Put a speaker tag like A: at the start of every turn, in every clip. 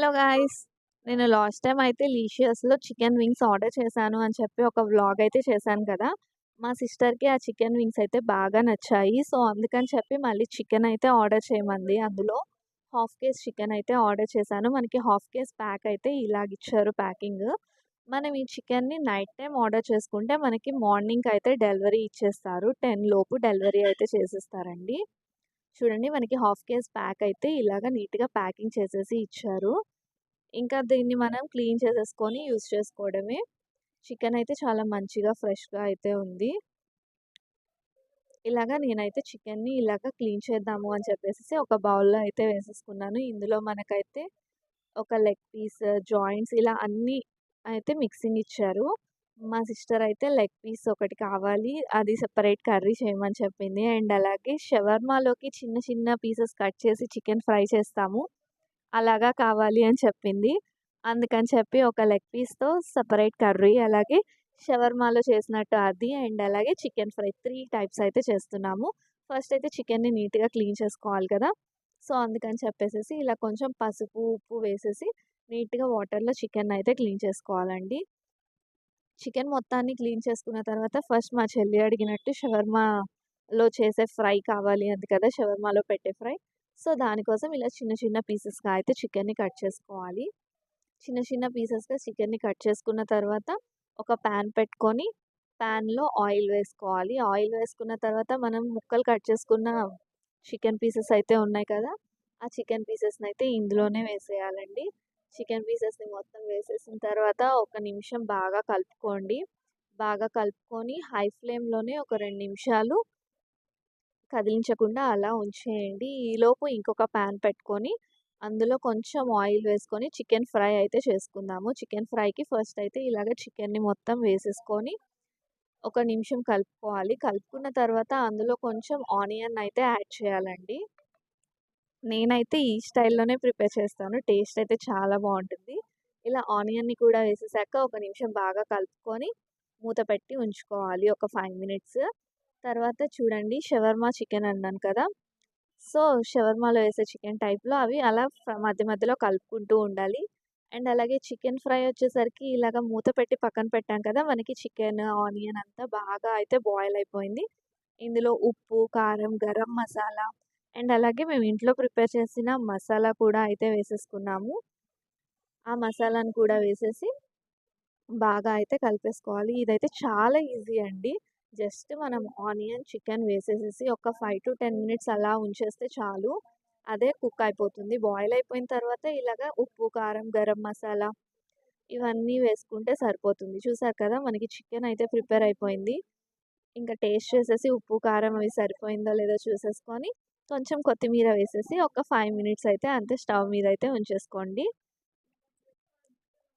A: Hello guys. నేను last time అయితే లీషియస్లో చికెన్ వింగ్స్ ఆర్డర్ చేశాను అని చెప్పి ఒక వ్లాగ్ అయితే చేశాను కదా. మా సిస్టర్కి ఆ చికెన్ వింగ్స్ అయితే బాగా నచ్చాయి. సో అందుకని చెప్పి మళ్ళీ చికెన్ అయితే ఆర్డర్ చేయమంది. అందులో హాఫ్ కేస్ చికెన్ అయితే ఆర్డర్ చేశాను. మనకి హాఫ్ కేస్ ప్యాక్ అయితే ఇలాగ ఇచ్చారు ప్యాకింగ్. మనం ఈ చికెన్ని నైట్ టైం ఆర్డర్ చేసుకుంటే మనకి మార్నింగ్ అయితే డెలివరీ ఇచ్చేస్తారు. టెన్ లోపు డెలివరీ అయితే చేసేస్తారండి. చూడండి మనకి హాఫ్ కేజ్ ప్యాక్ అయితే ఇలాగ నీట్గా ప్యాకింగ్ చేసేసి ఇచ్చారు. ఇంకా దీన్ని మనం క్లీన్ చేసేసుకొని యూస్ చేసుకోవడమే. చికెన్ అయితే చాలా మంచిగా ఫ్రెష్గా అయితే ఉంది. ఇలాగా నేనైతే చికెన్ని ఇలాగ క్లీన్ చేద్దాము అని చెప్పేసి ఒక బౌల్లో అయితే వేసేసుకున్నాను. ఇందులో మనకైతే ఒక లెగ్ పీస్ జాయింట్స్ ఇలా అన్నీ అయితే మిక్సింగ్ ఇచ్చారు. మా సిస్టర్ అయితే లెగ్ పీస్ ఒకటి కావాలి అది సెపరేట్ కర్రీ చేయమని చెప్పింది. అండ్ అలాగే షవర్మాలోకి చిన్న చిన్న పీసెస్ కట్ చేసి చికెన్ ఫ్రై చేస్తాము. అలాగా కావాలి అని చెప్పింది. అందుకని చెప్పి ఒక లెగ్ పీస్తో సపరేట్ కర్రీ అలాగే షవర్మాలో చేసినట్టు అది అండ్ అలాగే చికెన్ ఫ్రై త్రీ టైప్స్ అయితే చేస్తున్నాము. ఫస్ట్ అయితే చికెన్ని నీట్గా క్లీన్ చేసుకోవాలి కదా. సో అందుకని చెప్పేసి ఇలా కొంచెం పసుపు ఉప్పు వేసేసి నీట్గా వాటర్లో చికెన్ అయితే క్లీన్ చేసుకోవాలండి. చికెన్ మొత్తాన్ని క్లీన్ చేసుకున్న తర్వాత ఫస్ట్ మా చెల్లి అడిగినట్టు షవర్మాలో చేసే ఫ్రై కావాలి అంది కదా షవర్మాలో పెట్టే ఫ్రై. సో దానికోసం ఇలా చిన్న చిన్న పీసెస్గా అయితే చికెన్ని కట్ చేసుకోవాలి. చిన్న చిన్న పీసెస్గా చికెన్ని కట్ చేసుకున్న తర్వాత ఒక ప్యాన్ పెట్టుకొని ప్యాన్లో ఆయిల్ వేసుకోవాలి. ఆయిల్ వేసుకున్న తర్వాత మనం ముక్కలు కట్ చేసుకున్న చికెన్ పీసెస్ అయితే ఉన్నాయి కదా ఆ చికెన్ పీసెస్ని అయితే ఇందులోనే వేసేయాలండి. చికెన్ పీసెస్ని మొత్తం వేసేసిన తర్వాత ఒక నిమిషం బాగా కలుపుకోండి. బాగా కలుపుకొని హై ఫ్లేమ్లోనే ఒక రెండు నిమిషాలు కదిలించకుండా అలా ఉంచేయండి. ఈలోపు ఇంకొక ప్యాన్ పెట్టుకొని అందులో కొంచెం ఆయిల్ వేసుకొని చికెన్ ఫ్రై అయితే చేసుకుందాము. చికెన్ ఫ్రైకి ఫస్ట్ అయితే ఇలాగ చికెన్ని మొత్తం వేసేసుకొని ఒక నిమిషం కలుపుకోవాలి. కలుపుకున్న తర్వాత అందులో కొంచెం ఆనియన్ అయితే యాడ్ చేయాలండి. నేనైతే ఈ స్టైల్లోనే ప్రిపేర్ చేస్తాను. టేస్ట్ అయితే చాలా బాగుంటుంది. ఇలా ఆనియన్ని కూడా వేసేసాక ఒక నిమిషం బాగా కలుపుకొని మూత పెట్టి ఉంచుకోవాలి. ఒక ఫైవ్ మినిట్స్ తర్వాత చూడండి షవర్మా చికెన్ అన్నాను కదా! సో షవర్మాలో వేసే చికెన్ టైప్లో అవి అలా మధ్య మధ్యలో కలుపుకుంటూ ఉండాలి. అండ్ అలాగే చికెన్ ఫ్రై వచ్చేసరికి ఇలాగ మూత పెట్టి పక్కన పెట్టాం కదా! మనకి చికెన్ ఆనియన్ అంతా బాగా అయితే బాయిల్ అయిపోయింది. ఇందులో ఉప్పు కారం గరం మసాలా అండ్ అలాగే మేము ఇంట్లో ప్రిపేర్ చేసిన మసాలా కూడా అయితే వేసేసుకున్నాము. ఆ మసాలాను కూడా వేసేసి బాగా అయితే కలిపేసుకోవాలి. ఇదైతే చాలా ఈజీ అండి. జస్ట్ మనం ఆనియన్ చికెన్ వేసేసేసి ఒక ఫైవ్ టు టెన్ మినిట్స్ అలా ఉంచేస్తే చాలు. అదే కుక్ అయిపోతుంది. బాయిల్ అయిపోయిన తర్వాత ఇలాగ ఉప్పు కారం గరం మసాలా ఇవన్నీ వేసుకుంటే సరిపోతుంది. చూసారు కదా మనకి చికెన్ అయితే ప్రిపేర్ అయిపోయింది. ఇంకా టేస్ట్ చేసేసి ఉప్పు కారం అవి సరిపోయిందో లేదో చూసేసుకొని కొంచెం కొత్తిమీర వేసేసి ఒక ఫైవ్ మినిట్స్ అయితే అంతే స్టవ్ మీద అయితే ఉంచేసుకోండి.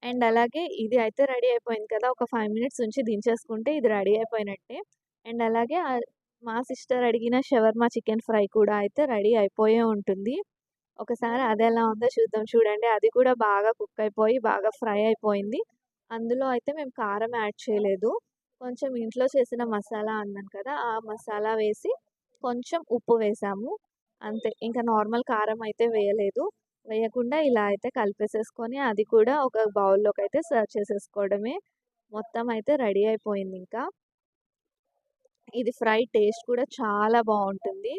A: అండ్ అలాగే ఇది అయితే రెడీ అయిపోయింది కదా ఒక ఫైవ్ మినిట్స్ ఉంచి దించేసుకుంటే ఇది రెడీ అయిపోయినట్టే. అండ్ అలాగే మా సిస్టర్ అడిగిన షవర్మా చికెన్ ఫ్రై కూడా అయితే రెడీ అయిపోయే ఉంటుంది. ఒకసారి అది ఎలా ఉందో చూద్దాం చూడండి. అది కూడా బాగా కుక్ అయిపోయి బాగా ఫ్రై అయిపోయింది. అందులో అయితే మేము కారం యాడ్ చేయలేదు. కొంచెం ఇంట్లో చేసిన మసాలా అన్నాను కదా ఆ మసాలా వేసి కొంచెం ఉప్పు వేసాము. అంతే ఇంకా నార్మల్ కారం అయితే వేయలేదు. వేయకుండా ఇలా అయితే కలిపేసేసుకొని అది కూడా ఒక బౌల్లోకి అయితే సర్వ్ చేసేసుకోవడమే. మొత్తం అయితే రెడీ అయిపోయింది ఇంకా. ఇది ఫ్రై టేస్ట్ కూడా చాలా బాగుంటుంది.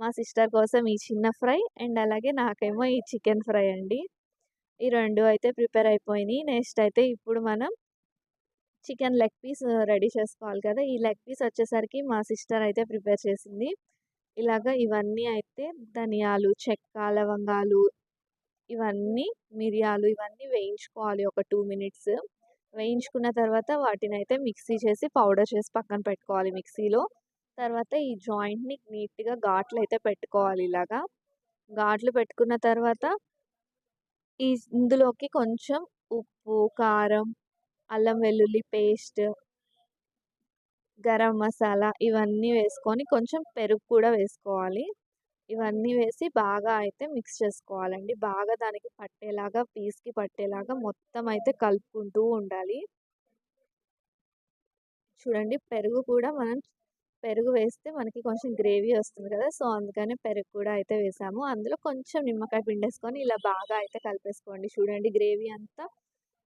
A: మా సిస్టర్ కోసం ఈ చిన్న ఫ్రై అండ్ అలాగే నాకేమో ఈ చికెన్ ఫ్రై అండి. ఈ రెండు అయితే ప్రిపేర్ అయిపోయినాయి. నెక్స్ట్ అయితే ఇప్పుడు మనం చికెన్ లెగ్ పీస్ రెడీ చేసుకోవాలి కదా! ఈ లెగ్ పీస్ వచ్చేసరికి మా సిస్టర్ అయితే ప్రిపేర్ చేసింది. ఇలాగ ఇవన్నీ అయితే ధనియాలు చెక్క లవంగాలు ఇవన్నీ మిరియాలు ఇవన్నీ వేయించుకోవాలి ఒక టూ మినిట్స్. వేయించుకున్న తర్వాత వాటిని అయితే మిక్సీ చేసి పౌడర్ చేసి పక్కన పెట్టుకోవాలి మిక్సీలో. తర్వాత ఈ జాయింట్ని నీట్గా ఘాట్లు అయితే పెట్టుకోవాలి ఇలాగా. ఘాట్లు పెట్టుకున్న తర్వాత ఈ ఇందులోకి కొంచెం ఉప్పు కారం అల్లం వెల్లుల్లి పేస్ట్ గరం మసాలా ఇవన్నీ వేసుకొని కొంచెం పెరుగు కూడా వేసుకోవాలి. ఇవన్నీ వేసి బాగా అయితే మిక్స్ చేసుకోవాలండి బాగా దానికి పట్టేలాగా పీస్కి పట్టేలాగా మొత్తం అయితే కలుపుకుంటూ ఉండాలి చూడండి పెరుగు కూడా మనం పెరుగు వేస్తే మనకి కొంచెం గ్రేవీ వస్తుంది కదా! సో, అందుకని పెరుగు కూడా అయితే వేసాము. అందులో కొంచెం నిమ్మకాయ పిండేసుకొని ఇలా బాగా అయితే కలిపేసుకోండి. చూడండి గ్రేవీ అంతా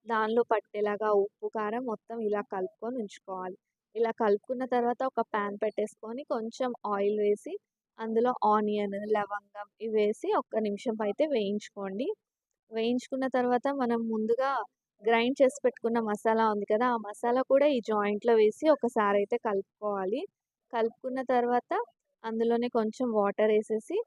A: దానిలో పట్టేలాగా ఉప్పు, కారం మొత్తం ఇలా కలుపుకొని ఉంచుకోవాలి. ఇలా కలుపుకున్న తర్వాత ఒక పాన్ పెట్టేసుకొని కొంచెం ఆయిల్ వేసి అందులో ఆనియన్, లవంగం ఇవి వేసి ఒక్క నిమిషం అయితే వేయించుకోండి. వేయించుకున్న తర్వాత మనం ముందుగా గ్రైండ్ చేసి పెట్టుకున్న మసాలా ఉంది కదా! ఆ మసాలా కూడా ఈ జాయింట్‌లో వేసి ఒకసారి అయితే కలుపుకోవాలి. కలుపుకున్న తర్వాత అందులోనే కొంచెం వాటర్ వేసేసి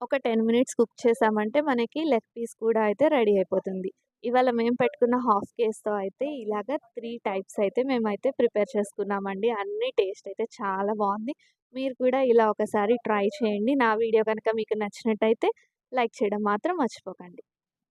A: ఒక 10 మినిట్స్ కుక్ చేసామంటే మనకి లెగ్ పీస్ కూడా అయితే రెడీ అయిపోతుంది. ఇవాళ మేము పెట్టుకున్న హాఫ్ కేస్తో అయితే ఇలాగ త్రీ టైప్స్ అయితే మేమైతే ప్రిపేర్ చేసుకున్నామండి. అన్ని టేస్ట్ అయితే చాలా బాగుంది మీరు కూడా ఇలా ఒకసారి ట్రై చేయండి. నా వీడియో కనుక మీకు నచ్చినట్టయితే లైక్ చేయడం మాత్రం మర్చిపోకండి.